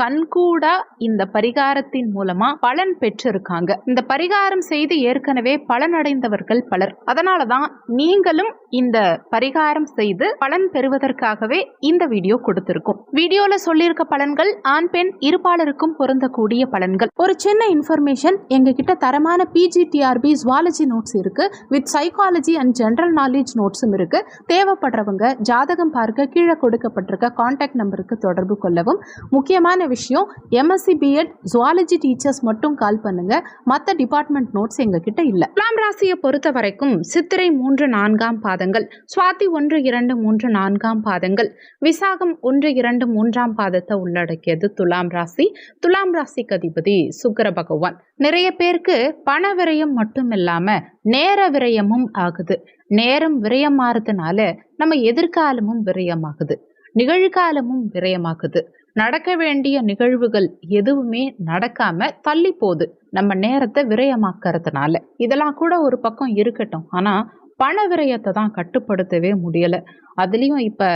கண்கூடா இந்த பரிகாரத்தின் மூலமா பலன் பெற்றிருக்காங்க. இந்த பரிகாரம் செய்து ஏற்கனவே பலனடைந்தவர்கள் பலர். அதனாலதான் நீங்களும் இந்த பரிகாரம் செய்து பலன் பெறுவதற்காகவே இந்த வீடியோ கொடுத்திருக்கும். வீடியோல சொல்லியிருக்க பலன்கள் ஆண் பெண் இருபாலருக்கும் பொருந்தக்கூடிய பலன்கள். ஒரு சின்ன இன்ஃபர்மேஷன் எங்க கிட்ட தரமான பிஜிடிஆர்பி ஜுவாலஜி நோட்ஸ் இருக்கு. With psychology and general knowledge நோட்ஸும் இருக்கு. தேவைப்படுறவங்க ஜாதகம் பார்க்க கீழே கொடுக்கப்பட்டிருக்க காண்டாக்ட் நம்பருக்கு தொடர்பு கொள்ளவும். முக்கியமான விஷயம் எம்எஸ்சி பிஎட் ஜுவாலஜி டீச்சர்ஸ் மட்டும் கால் பண்ணுங்க. மற்ற டிபார்ட்மெண்ட் நோட்ஸ் எங்ககிட்ட இல்லை. துலாம் ராசியை பொறுத்த வரைக்கும் சித்திரை மூன்று நான்காம் பாதங்கள் சுவாதி ஒன்று இரண்டு மூன்று நான்காம் பாதங்கள் விசாகம் ஒன்று இரண்டு மூன்றாம் பாதத்தை உள்ளடக்கியது துலாம் ராசி. துலாம் ராசிக்கு அதிபதி சுக்கர பகவான். நிறைய பேருக்கு பண விரயம் மட்டும் இல்லாம நேர விரயமும் ஆகுது. நேரம் விரயமாறதுனால நம்ம எதிர்காலமும் விரயமாகுது. நிகழ்காலமும் விரயமாகுது. நடக்க வேண்டிய நிகழ்வுகள் எதுவுமே நடக்காம தள்ளி போகுது. நம்ம நேரத்தை விரயமாக்கிறதுனால. இதெல்லாம் கூட ஒரு பக்கம் இருக்கட்டும். ஆனா பண விரயத்தை தான் கட்டுப்படுத்தவே முடியல. அதுலேயும் இப்போ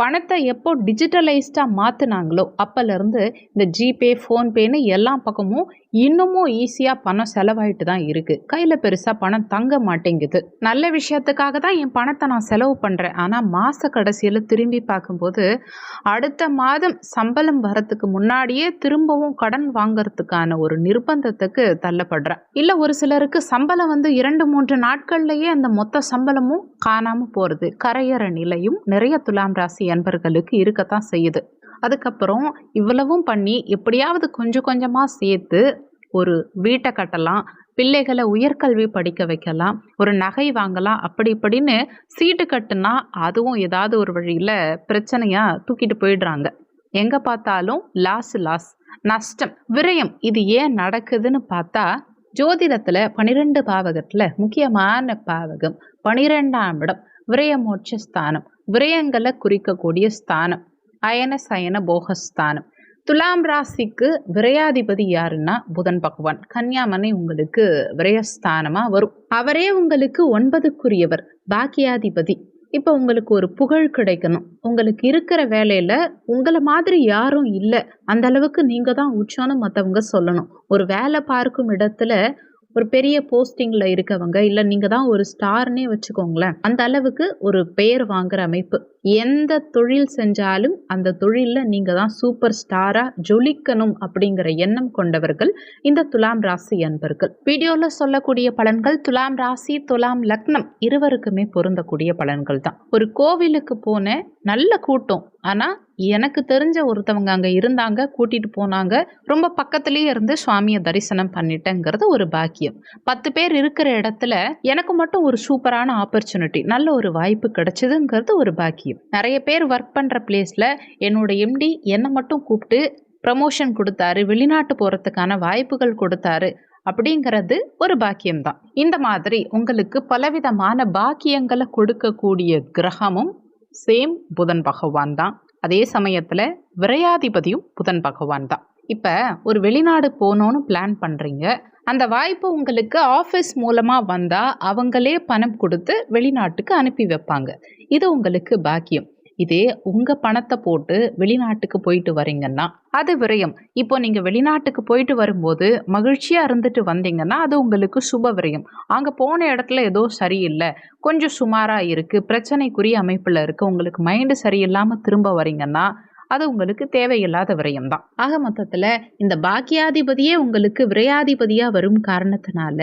பணத்தை எப்போ டிஜிட்டலைஸ்டாக மாற்றினாங்களோ அப்போலேருந்து இந்த ஜிபே ஃபோன்பேன்னு எல்லா பக்கமும் இன்னமும் ஈஸியாக பணம் செலவாயிட்டு தான் இருக்குது கையில் பெருசாக பணம் தங்க மாட்டேங்குது. நல்ல விஷயத்துக்காக தான் என் பணத்தை நான் செலவு பண்ணுறேன் ஆனால் மாத கடைசியில் திரும்பி பார்க்கும்போது அடுத்த மாதம் சம்பளம் வரத்துக்கு முன்னாடியே திரும்பவும் கடன் வாங்கிறதுக்கான ஒரு நிர்பந்தத்துக்கு தள்ளப்படுறேன். இல்லை ஒரு சிலருக்கு சம்பளம் வந்து இரண்டு மூன்று நாட்கள்லேயே அந்த மொத்த சம்பளமும் காணாமல் போகிறது கரையற நிலையும் நிறைய துலாம் ராசி அன்பர்களுக்கு இருக்கத்தான் செய்யுது. அதுக்கப்புறம் இவ்வளவும் பண்ணி எப்படியாவது கொஞ்சம் கொஞ்சமாக சேர்த்து ஒரு வீட்டை கட்டலாம் பிள்ளைகளை உயர்கல்வி படிக்க வைக்கலாம் ஒரு நகை வாங்கலாம் அப்படி இப்படின்னு சீட்டு கட்டுனா அதுவும் ஏதாவது ஒரு வழியில் பிரச்சனையாக தூக்கிட்டு போயிடுறாங்க. எங்கே பார்த்தாலும் லாஸ் லாஸ் நஷ்டம் விரயம் இது ஏன் நடக்குதுன்னு பார்த்தா ஜோதிடத்தில் பனிரெண்டு பாவகத்தில் முக்கியமான பாவகம் பனிரெண்டாம் இடம் விரயமோட்ச ஸ்தானம் விரயங்களை குறிக்கக்கூடிய ஸ்தானம் அயன சயன போகஸ்தானம். துலாம் ராசிக்கு விரையாதிபதி யாருன்னா புதன் பகவான். கன்னியாமனை உங்களுக்கு விரயஸ்தானமா வரும். அவரே உங்களுக்கு ஒன்பதுக்குரியவர் பாக்கியாதிபதி. இப்போ உங்களுக்கு ஒரு புகழ் கிடைக்கணும். உங்களுக்கு இருக்கிற வேலையில் உங்களை மாதிரி யாரும் இல்லை. அந்த அளவுக்கு நீங்கள் தான் உச்சம்னு மற்றவங்க சொல்லணும். ஒரு வேலை பார்க்கும் இடத்துல ஒரு பெரிய போஸ்டிங்கில் இருக்கவங்க இல்லை நீங்கள் தான் ஒரு ஸ்டார்னே வச்சுக்கோங்களேன் அந்த அளவுக்கு ஒரு பெயர் வாங்குற அமைப்பு. எந்த தொழில் செஞ்சாலும் அந்த தொழிலில் நீங்கள் தான் சூப்பர் ஸ்டாராக ஜொலிக்கணும் அப்படிங்கிற எண்ணம் கொண்டவர்கள் இந்த துலாம் ராசி அன்பர்கள். வீடியோவில் சொல்லக்கூடிய பலன்கள் துலாம் ராசி துலாம் லக்னம் இருவருக்குமே பொருந்தக்கூடிய பலன்கள் தான். ஒரு கோவிலுக்கு போன நல்ல கூட்டம். ஆனால் எனக்கு தெரிஞ்ச ஒருத்தவங்க அங்கே இருந்தாங்க கூட்டிகிட்டு போனாங்க. ரொம்ப பக்கத்துலேயே இருந்து சுவாமியை தரிசனம் பண்ணிட்டேங்கிறது ஒரு பாக்கியம். பத்து பேர் இருக்கிற இடத்துல எனக்கு மட்டும் ஒரு சூப்பரான ஆப்பர்ச்சுனிட்டி நல்ல ஒரு வாய்ப்பு கிடைச்சதுங்கிறது ஒரு பாக்கியம். நிறைய பேர் ஒர்க் பண்ணுற பிளேஸில் என்னோட எம்டி என்னை மட்டும் கூப்பிட்டு ப்ரமோஷன் கொடுத்தாரு வெளிநாட்டு போகிறதுக்கான வாய்ப்புகள் கொடுத்தாரு அப்படிங்கிறது ஒரு பாக்கியம்தான். இந்த மாதிரி உங்களுக்கு பலவிதமான பாக்கியங்களை கொடுக்கக்கூடிய கிரகமும் சேம் புதன் பகவான் தான் அதே சமயத்தில் விரையாதிபதியும் புதன் பகவான் தான் இப்போ ஒரு வெளிநாடு போகணுன்னு பிளான் பண்ணுறீங்க அந்த வாய்ப்பு உங்களுக்கு ஆஃபீஸ் மூலமாக வந்தால் அவங்களே பணம் கொடுத்து வெளிநாட்டுக்கு அனுப்பி வைப்பாங்க. இது உங்களுக்கு பாக்கியம். இதே உங்கள் பணத்தை போட்டு வெளிநாட்டுக்கு போயிட்டு வரீங்கன்னா அது விரயம். இப்போ நீங்கள் வெளிநாட்டுக்கு போயிட்டு வரும்போது மகிழ்ச்சியாக இருந்துட்டு வந்தீங்கன்னா அது உங்களுக்கு சுப விரயம். அங்கே போன இடத்துல ஏதோ சரியில்லை கொஞ்சம் சுமாராக இருக்குது பிரச்சனைக்குரிய அமைப்பில் இருக்குது உங்களுக்கு மைண்டு சரியில்லாமல் திரும்ப வரீங்கன்னா அது உங்களுக்கு தேவையில்லாத விரயம் தான் ஆக மொத்தத்தில் இந்த பாக்கியாதிபதியே உங்களுக்கு விரையாதிபதியாக வரும் காரணத்தினால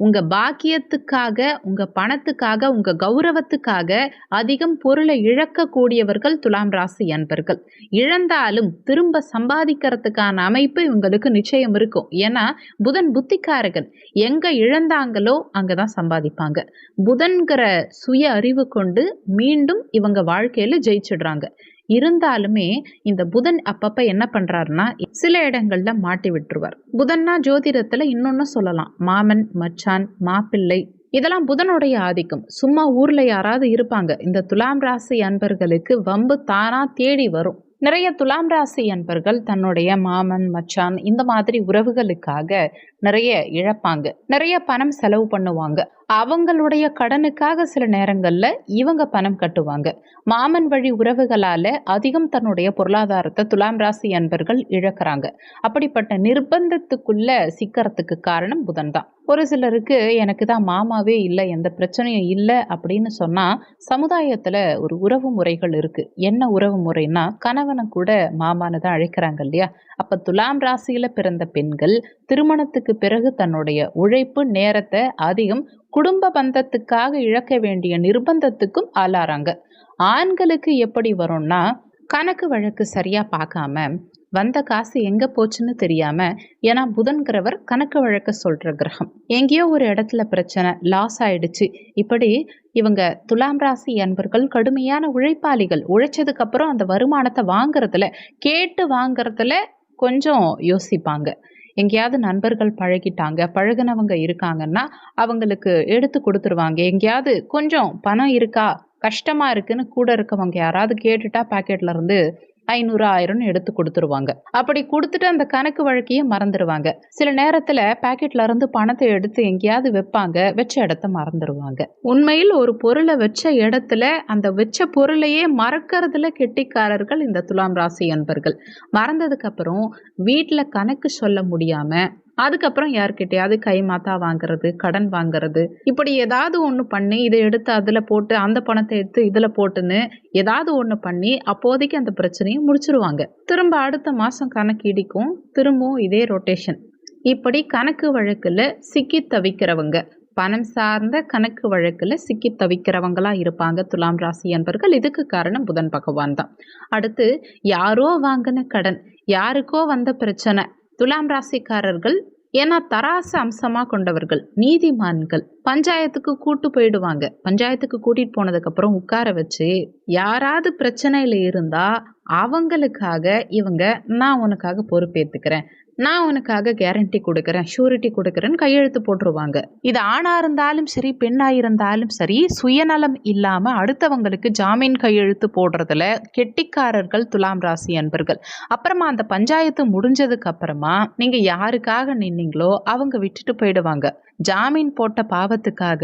உங்கள் பாக்கியத்துக்காக உங்கள் பணத்துக்காக உங்கள் கௌரவத்துக்காக அதிகம் பொருளை இழக்கக்கூடியவர்கள் துலாம் ராசி அன்பர்கள். இழந்தாலும் திரும்ப சம்பாதிக்கிறதுக்கான அமைப்பு இவங்களுக்கு நிச்சயம் இருக்கும். ஏன்னா புதன் புத்திக்காரகன். எங்கே இழந்தாங்களோ அங்கே தான் சம்பாதிப்பாங்க. புதன்கிற சுய அறிவு கொண்டு மீண்டும் இவங்க வாழ்க்கையில் ஜெயிச்சிடுறாங்க. இருந்தாலுமே இந்த புதன் அப்பப்ப என்ன பண்றாருன்னா சில இடங்கள்ல மாட்டி விட்டுருவார். புதன்னா ஜோதிடத்துல இன்னொன்னு சொல்லலாம். மாமன் மச்சான் மாப்பிள்ளை இதெல்லாம் புதனுடைய ஆதிக்கம். சும்மா ஊர்ல யாராவது இருப்பாங்க. இந்த துலாம் ராசி அன்பர்களுக்கு வம்பு தானா தேடி வரும். நிறைய துலாம் ராசி அன்பர்கள் தன்னுடைய மாமன் மச்சான் இந்த மாதிரி உறவுகளுக்காக நிறைய இழப்பாங்க. நிறைய பணம் செலவு பண்ணுவாங்க. அவங்களுடைய கடனுக்காக சில நேரங்கள்ல இவங்க பணம் கட்டுவாங்க. மாமன் வழி உறவுகளால அதிகம் தன்னுடைய பொருளாதாரத்தை துலாம் ராசி அன்பர்கள் இழக்கிறாங்க. அப்படிப்பட்ட நிர்பந்தத்துக்குள்ள சிக்கறதுக்கு காரணம் புதன் தான். ஒரு சிலருக்கு எனக்கு தான் மாமாவே இல்லை எந்த பிரச்சனையும் இல்லை அப்படின்னு சொன்னா சமுதாயத்துல ஒரு உறவு முறைகள் இருக்கு. என்ன உறவு முறைன்னா கணவனை கூட மாமான்னு தான் அழைக்கிறாங்க இல்லையா? அப்ப துலாம் ராசியில பிறந்த பெண்கள் திருமணத்துக்கு பிறகு தன்னுடைய உழைப்பு நேரத்தை அதிகம் குடும்ப பந்தத்துக்காக இழக்க வேண்டிய நிர்பந்தத்துக்கும் ஆளாறாங்க. ஆண்களுக்கு எப்படி வரும்னா கணக்கு வழக்கு சரியா பார்க்காம வந்த காசு எங்க போச்சுன்னு தெரியாம ஏன்னா புதன்கிறவர் கணக்கு வழக்க சொல்ற கிரகம். எங்கேயோ ஒரு இடத்துல பிரச்சனை லாஸ் ஆயிடுச்சு. இப்படி இவங்க துலாம் ராசி அன்பர்கள் கடுமையான உழைப்பாளிகள். உழைச்சதுக்கு அப்புறம் அந்த வருமானத்தை வாங்குறதுல கேட்டு வாங்குறதுல கொஞ்சம் யோசிப்பாங்க. எங்கேயாவது நண்பர்கள் பழகிட்டாங்க பழகுனவங்க இருக்காங்கன்னா அவங்களுக்கு எடுத்து கொடுத்துருவாங்க. எங்கேயாவது கொஞ்சம் பணம் இருக்கா கஷ்டமா இருக்குன்னு கூட இருக்கவங்க யாராவது கேட்டுட்டா பாக்கெட்ல இருந்து ஐநூறு ஆயிரம்னு எடுத்து கொடுத்துருவாங்க. அப்படி கொடுத்துட்டு அந்த கணக்கு வழக்கையே மறந்துடுவாங்க சில நேரத்துல பாக்கெட்ல இருந்து பணத்தை எடுத்து எங்கேயாவது வைப்பாங்க வச்ச இடத்த மறந்துடுவாங்க உண்மையில் ஒரு பொருளை வச்ச இடத்துல அந்த வச்ச பொருளையே மறக்கிறதுல கெட்டிக்காரர்கள் இந்த துலாம் ராசி அன்பர்கள். மறந்ததுக்கு அப்புறம் வீட்டில் கணக்கு சொல்ல முடியாம அதுக்கப்புறம் யார்கிட்டயாவது கை மாத்தா வாங்குறது கடன் வாங்குறது. இப்படி ஏதாவது ஒன்று பண்ணி இதை எடுத்து அதில் போட்டு அந்த பணத்தை எடுத்து இதில் போட்டுன்னு ஏதாவது ஒன்று பண்ணி அப்போதைக்கு அந்த பிரச்சனையை முடிச்சிருவாங்க. திரும்ப அடுத்த மாதம் கணக்கு இடிக்கும் திரும்பவும் இதே ரொட்டேஷன் இப்படி கணக்கு வழக்கில் சிக்கி தவிக்கிறவங்க பணம் சார்ந்த கணக்கு வழக்கில் சிக்கி தவிக்கிறவங்களா இருப்பாங்க. துலாம் ராசி என்பர்கள் இதுக்கு காரணம் புதன் பகவான் தான். அடுத்து யாரோ வாங்கின கடன் யாருக்கோ வந்த பிரச்சனை துலாம் ராசிக்காரர்கள் ஏன்னா தராசு அம்சமா கொண்டவர்கள் நீதிமான்கள். பஞ்சாயத்துக்கு கூட்டு போயிடுவாங்க. பஞ்சாயத்துக்கு கூட்டிட்டு போனதுக்கு அப்புறம் உட்கார வச்சு யாராவது பிரச்சனையில இருந்தா அவங்களுக்காக இவங்க நான் உனக்காக பொறுப்பேத்துக்கிறேன். நான் உனக்காக கேரண்டி கொடுக்குறேன் ஷூரிட்டி கொடுக்குறேன்னு கையெழுத்து போட்டுருவாங்க. இது ஆணாக இருந்தாலும் சரி பெண்ணாக இருந்தாலும் சரி சுயநலம் இல்லாமல் அடுத்தவங்களுக்கு ஜாமீன் கையெழுத்து போடுறதுல கெட்டிக்காரர்கள் துலாம் ராசி அன்பர்கள். அப்புறமா அந்த பஞ்சாயத்து முடிஞ்சதுக்கு அப்புறமா நீங்கள் யாருக்காக நின்னீங்களோ அவங்க விட்டுட்டு போயிடுவாங்க. ஜாமீன் போட்ட பாவத்துக்காக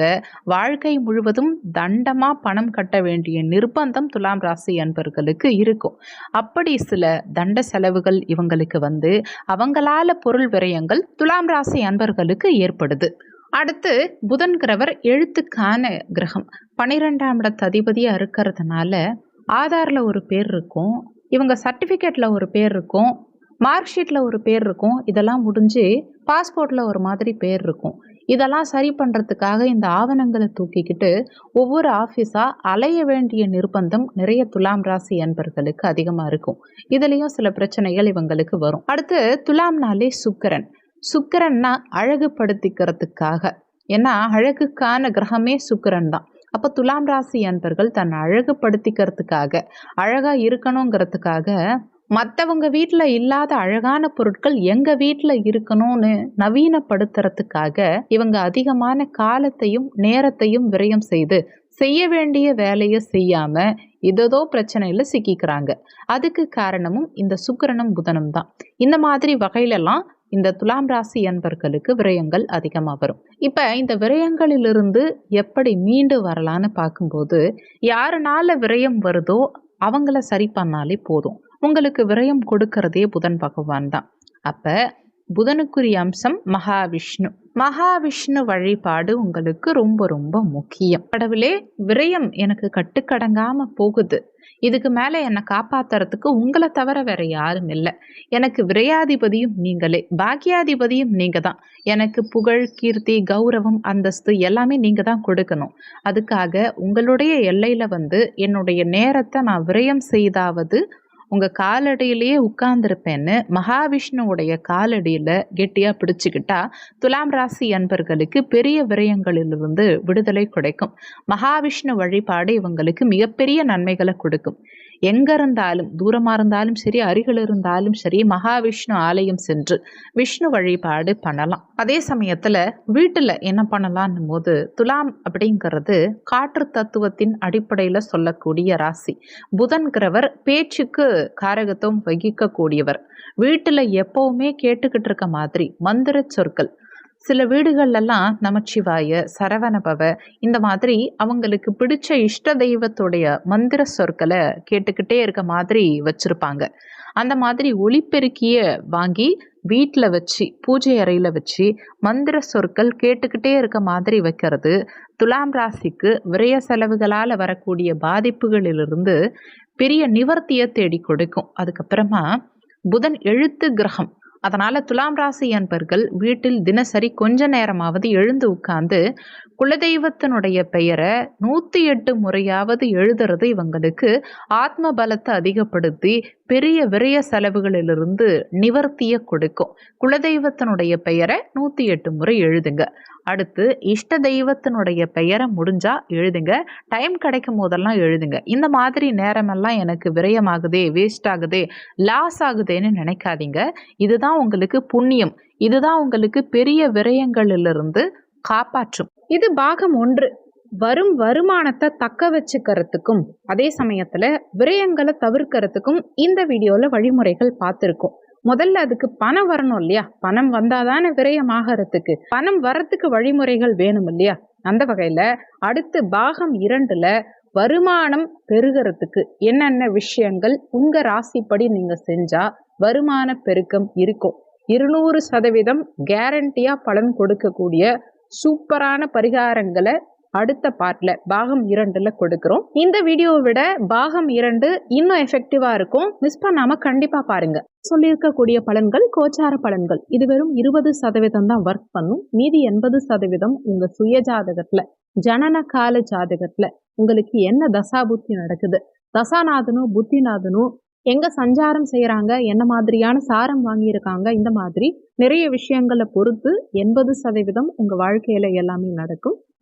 வாழ்க்கை முழுவதும் தண்டமா பணம் கட்ட வேண்டிய நிர்பந்தம் துலாம் ராசி அன்பர்களுக்கு இருக்கும். அப்படி சில தண்ட செலவுகள் இவங்களுக்கு வந்து அவங்களால பொருள் விரயங்கள் துலாம் ராசி அன்பர்களுக்கு ஏற்படுது. அடுத்து புதன்கிறவர் எழுத்துக்கான கிரகம். பன்னிரெண்டாம் இடத்து அதிபதியாக இருக்கிறதுனால ஆதாரில் ஒரு பேர் இருக்கும் இவங்க சர்டிஃபிகேட்டில் ஒரு பேர் இருக்கும் மார்க் ஷீட்டில் ஒரு பேர் இருக்கும் இதெல்லாம் முடிஞ்சு பாஸ்போர்ட்டில் ஒரு மாதிரி பேர் இருக்கும். இதெல்லாம் சரி பண்ணுறதுக்காக இந்த ஆவணங்களை தூக்கிக்கிட்டு ஒவ்வொரு ஆஃபீஸாக அலைய வேண்டிய நிர்பந்தம் நிறைய துலாம் ராசி அன்பர்களுக்கு அதிகமாக இருக்கும். இதுலேயும் சில பிரச்சனைகள் இவங்களுக்கு வரும். அடுத்து துலாம்னாலே சுக்கரன். சுக்கரன்னா அழகுபடுத்திக்கிறதுக்காக. ஏன்னா அழகுக்கான கிரகமே சுக்கரன் தான். அப்போ துலாம் ராசி அன்பர்கள் தன்னை அழகுபடுத்திக்கிறதுக்காக அழகாக இருக்கணுங்கிறதுக்காக மற்றவங்க வீட்டில் இல்லாத அழகான பொருட்கள் எங்கள் வீட்டில் இருக்கணும்னு நவீனப்படுத்துறதுக்காக இவங்க அதிகமான காலத்தையும் நேரத்தையும் விரயம் செய்து செய்ய வேண்டிய வேலையை செய்யாமல் ஏதோ பிரச்சனையில் சிக்கிக்கிறாங்க. அதுக்கு காரணமும் இந்த சுக்கரனும் புதனும் தான். இந்த மாதிரி வகையிலெல்லாம் இந்த துலாம் ராசி என்பர்களுக்கு விரயங்கள் அதிகமாக வரும். இப்போ இந்த விரயங்களிலிருந்து எப்படி மீண்டு வரலான்னு பார்க்கும்போது யாருனால விரயம் வருதோ அவங்கள சரி பண்ணாலே போதும். உங்களுக்கு விரயம் கொடுக்கறதே புதன் பகவான் தான். அப்போ புதனுக்குரிய அம்சம் மகாவிஷ்ணு. மகாவிஷ்ணு வழிபாடு உங்களுக்கு ரொம்ப ரொம்ப முக்கியம். கடவுளே விரயம் எனக்கு கட்டுக்கடங்காம போகுது. இதுக்கு மேலே என்னை காப்பாத்துறதுக்கு உங்களை தவிர வேற யாரும் இல்லை. எனக்கு விரையாதிபதியும் நீங்களே. பாக்கியாதிபதியும் நீங்க தான். எனக்கு புகழ் கீர்த்தி கௌரவம் அந்தஸ்து எல்லாமே நீங்க தான் கொடுக்கணும். அதுக்காக உங்களுடைய எல்லையில வந்து என்னுடைய நேரத்தை நான் விரயம் செய்தாவது உங்கள் காலடியிலேயே உட்கார்ந்துருப்பேன்னு மகாவிஷ்ணுவுடைய காலடியில் கெட்டியாக பிடிச்சிக்கிட்டா துலாம் ராசி அன்பர்களுக்கு பெரிய விரயங்களிலிருந்து விடுதலை கிடைக்கும். மகாவிஷ்ணு வழிபாடு இவங்களுக்கு மிகப்பெரிய நன்மைகளை கொடுக்கும். எங்க இருந்தாலும் தூரமா இருந்தாலும் சரி அருகில் இருந்தாலும் சரி மகாவிஷ்ணு ஆலயம் சென்று விஷ்ணு வழிபாடு பண்ணலாம். அதே சமயத்துல வீட்டுல என்ன பண்ணலாம்னும் போது துலாம் அப்படிங்கிறது காற்று தத்துவத்தின் அடிப்படையில சொல்லக்கூடிய ராசி. புதன்கிறவர் பேச்சுக்கு காரகத்துவம் வகிக்கக்கூடியவர். வீட்டுல எப்பவுமே கேட்டுக்கிட்டு இருக்க மாதிரி மந்திர சொற்கள் சில வீடுகள்லாம் நமச்சிவாய சரவணபவ இந்த மாதிரி அவங்களுக்கு பிடிச்ச இஷ்ட தெய்வத்துடைய மந்திர சொற்களை கேட்டுக்கிட்டே இருக்க மாதிரி வச்சுருப்பாங்க. அந்த மாதிரி ஒளிப்பெருக்கிய வாங்கி வீட்டில் வச்சு பூஜை அறையில் வச்சு மந்திர சொற்கள் கேட்டுக்கிட்டே இருக்க மாதிரி வைக்கிறது துலாம் ராசிக்கு விரய செலவுகளால் வரக்கூடிய பாதிப்புகளிலிருந்து பெரிய நிவர்த்தியை தேடி கொடுக்கும். அதுக்கப்புறமா புதன் எழுத்து கிரகம் அதனால் துலாம் ராசி அன்பர்கள் வீட்டில் தினசரி கொஞ்ச நேரமாவது எழுந்து உட்கார்ந்து குலதெய்வத்தினுடைய பெயரை நூற்றி எட்டு முறையாவது எழுதுறது இவங்களுக்கு ஆத்ம பலத்தை அதிகப்படுத்தி பெரிய விரய செலவுகளிலிருந்து நிவர்த்தியை கொடுக்கும். குலதெய்வத்தினுடைய பெயரை நூற்றி எட்டு முறை எழுதுங்க. அடுத்து இஷ்ட தெய்வத்தினுடைய பெயரை முடிஞ்சா எழுதுங்க. டைம் கிடைக்கும் போதெல்லாம் எழுதுங்க. இந்த மாதிரி நேரமெல்லாம் எனக்கு விரயமாகுதே வேஸ்ட் ஆகுதே லாஸ் ஆகுதேன்னு நினைக்காதீங்க. இதுதான் உங்களுக்கு புண்ணியம். இதுதான் உங்களுக்கு பெரிய விரயங்களிலிருந்து காப்பாற்றும். இது பாகம் ஒன்று. வரும் வருமானத்தை தக்க வச்சுக்கிறதுக்கும் அதே சமயத்தில் விரயங்களை தவிர்க்கிறதுக்கும் இந்த வீடியோவில் வழிமுறைகள் பார்த்துருக்கோம். முதல்ல அதுக்கு பணம் வரணும் இல்லையா? பணம் வந்தாதானே விரயமாகறதுக்கு பணம் வரத்துக்கு வழிமுறைகள் வேணும் இல்லையா? அந்த வகையில் அடுத்து பாகம் இரண்டில் வருமானம் பெருகிறதுக்கு என்னென்ன விஷயங்கள் உங்கள் ராசிப்படி நீங்கள் செஞ்சால் வருமான பெருக்கம் இருக்கும். இருநூறு சதவீதம் கேரண்டியாக பலன் கொடுக்கக்கூடிய சூப்பரான பரிகாரங்களை அடுத்த பார்ட்ல பாகம் இரண்டுல கொடுக்குறோம். இந்த வீடியோவை விட பாகம் இரண்டு இன்னும் எஃபெக்டிவா இருக்கும். மிஸ் பண்ணாம கண்டிப்பா பாருங்க. சொல்லியிருக்கக்கூடிய பலன்கள் கோச்சார பலன்கள். இது வெறும் இருபது சதவீதம் தான் ஒர்க் பண்ணும். மீதி எண்பது சதவீதம் உங்க சுய ஜாதகத்துல ஜனன கால ஜாதகத்துல உங்களுக்கு என்ன தசா புத்தி நடக்குது? தசாநாதனும் புத்திநாதனும் எங்க சஞ்சாரம் செய்யறாங்க என்ன மாதிரியான சாரம் வாங்கியிருக்காங்க? இந்த மாதிரி நிறைய விஷயங்களை பொறுத்து எண்பது சதவீதம் உங்க வாழ்க்கையில எல்லாமே நடக்கும்.